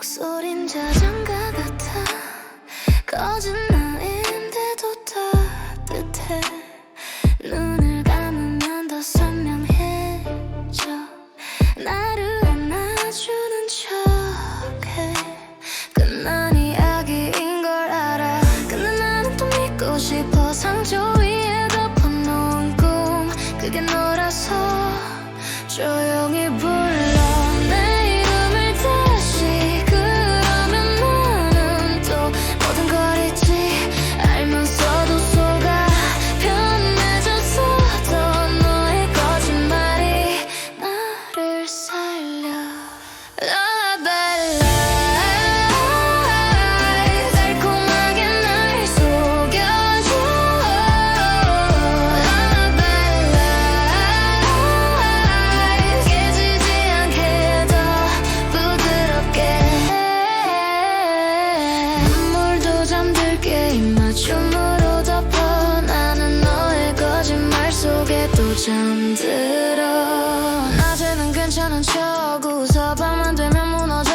목소린 자장가 같아 거진. 놀아서 조용히 불 잠들어. 낮에는 괜찮은 척 웃어 밤만 되면 무너져.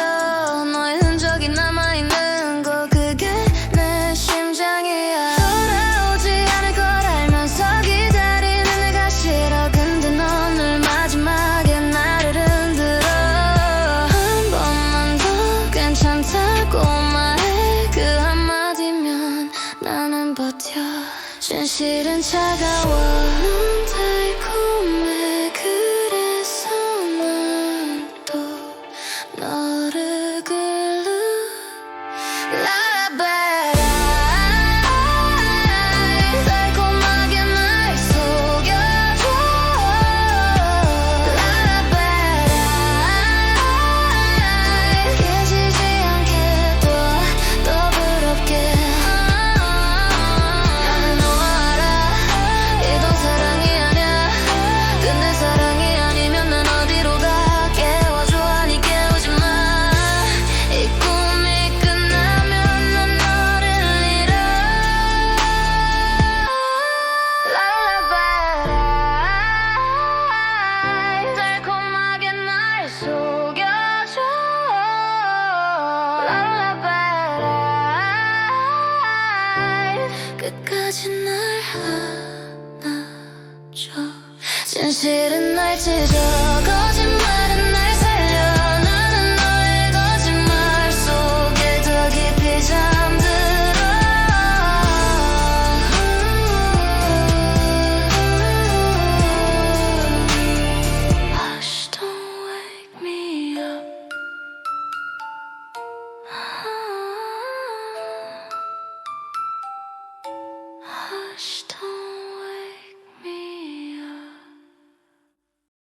너의 흔적이 남아있는 거 그게 내 심장이야. 돌아오지 않을 걸 알면서 기다리는 내가 싫어. 근데 넌 늘 마지막에 나를 흔들어. 한 번만 더 괜찮다고 말해. 그 한마디면 나는 버텨 진실은 차가워. Love. 진실은 날 찢어 거짓말은 날 살려. 나는 너의 거짓말 속에 더 깊이 잠들어. Hush don't wake me up. Ah. Hush don't